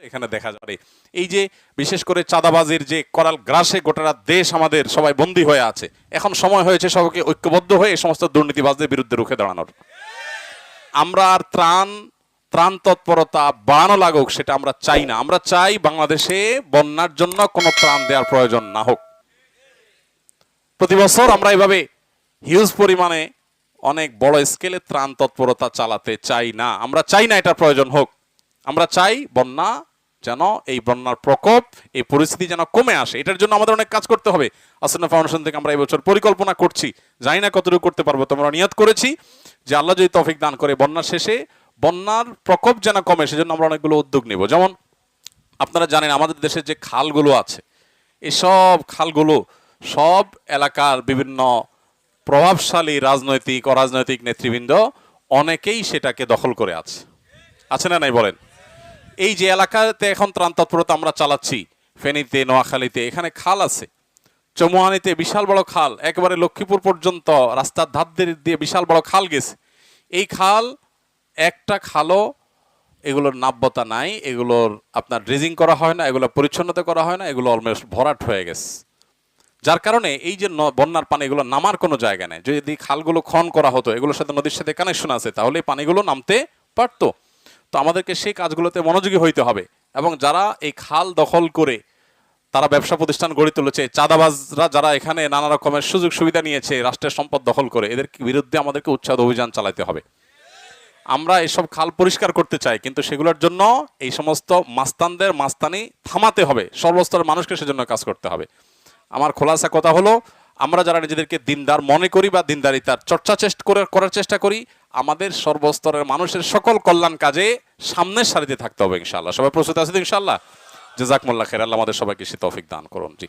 এখানে দেখা যাবে। এই যে বিশেষ করে চাঁদাবাজির যে করাল গ্রাসে গোটা দেশ আমাদের সবাই বন্দী হয়ে আছে। এখন সময় হয়েছে সবাইকে ঐক্যবদ্ধ হয়ে এই সমস্ত দুর্নীতিবাজদের বিরুদ্ধে রুখে দাঁড়ানোর। আমরা আর ত্রাণ ত্রাণ তৎপরতা বাড়ানো লাগুক সেটা আমরা চাই না। আমরা চাই বাংলাদেশে বন্যার জন্য কোনো ত্রাণ দেওয়ার প্রয়োজন না হোক। প্রতি বছর আমরা এভাবে হিউজ পরিমাণে অনেক বড় স্কেলে ত্রাণ তৎপরতা চালাতে চাই না। আমরা চাই না এটার প্রয়োজন হোক। আমরা চাই বন্যা যেন এই বন্যার প্রকোপ, এই পরিস্থিতি যেন কমে আসে। এটার জন্য আমাদের অনেক কাজ করতে হবে। আসন্ন ফাউন্ডেশন থেকে আমরা এই বছর পরিকল্পনা করছি। জানি না কতটুকু করতে পারব তোমরা নিয়ত করেছি যে আল্লাহ যদি তৌফিক দান করে বন্যার শেষে, বন্যার প্রকোপ যেন কমে, সেজন্য আমরা অনেকগুলো উদ্যোগ নেব। যেমন আপনারা জানেন, আমাদের দেশে যে খালগুলো আছে এসব খালগুলো সব এলাকার বিভিন্ন প্রভাবশালী রাজনৈতিক, অরাজনৈতিক নেতৃবৃন্দ অনেকেই সেটাকে দখল করে আছে। আছে না নাই বলেন? এই যে এলাকাতে এখন ত্রাণ তৎপরতা আমরা চালাচ্ছি, ফেনীতে, নোয়াখালীতে, এখানে খাল আছে। চমুয়ানিতে বিশাল বড় খাল, একেবারে লক্ষ্মীপুর পর্যন্ত রাস্তার ধার দিয়ে বিশাল বড় খাল গেছে। এই খাল, একটা খালও এগুলোর নাব্যতা নাই, এগুলোর আপনার ড্রেজিং করা হয় না, এগুলো পরিচ্ছন্নতা করা হয় না, এগুলো অলমোস্ট ভরাট হয়ে গেছে। যার কারণে এই যে বন্যার পানি এগুলো নামার কোনো জায়গা নেই। যদি খালগুলো খন করা হতো, এগুলোর সাথে নদীর সাথে কানেকশন আছে, তাহলে পানিগুলো নামতে পারতো। তো আমাদেরকে সেই কাজগুলোতে মনোযোগী হইতে হবে। এবং যারা এই খাল দখল করে তারা ব্যবসা প্রতিষ্ঠান গড়ে তুলেছে, চাঁদাবাজরা যারা এখানে নানা রকমের সুযোগ সুবিধা নিয়েছে, রাষ্ট্রের সম্পদ দখল করে, এদের বিরুদ্ধে আমাদেরকে উচ্ছেদ অভিযান চালাতে হবে। আমরা এসব খাল পরিষ্কার করতে চাই, কিন্তু সেগুলোর জন্য এই সমস্ত মাস্তানদের মাস্তানি থামাতে হবে। সর্বস্তরের মানুষকে সেজন্য কাজ করতে হবে। আমার খোলাসা কথা হলো আমরা যারা নিজেদেরকে দিনদার মনে করি বা দিনদারি তার চর্চা চেষ্টা করে, করার চেষ্টা করি, আমাদের সর্বস্তরের মানুষের সকল কল্যাণ কাজে সামনের সারিতে থাকতে হবে ইনশাল্লাহ সবাই প্রস্তুত আছে ইনশাল্লাহ জেজাকমুল্লাহ খের আল্লাহ আমাদের সবাইকে সে তৌফিক দান করুন। জি।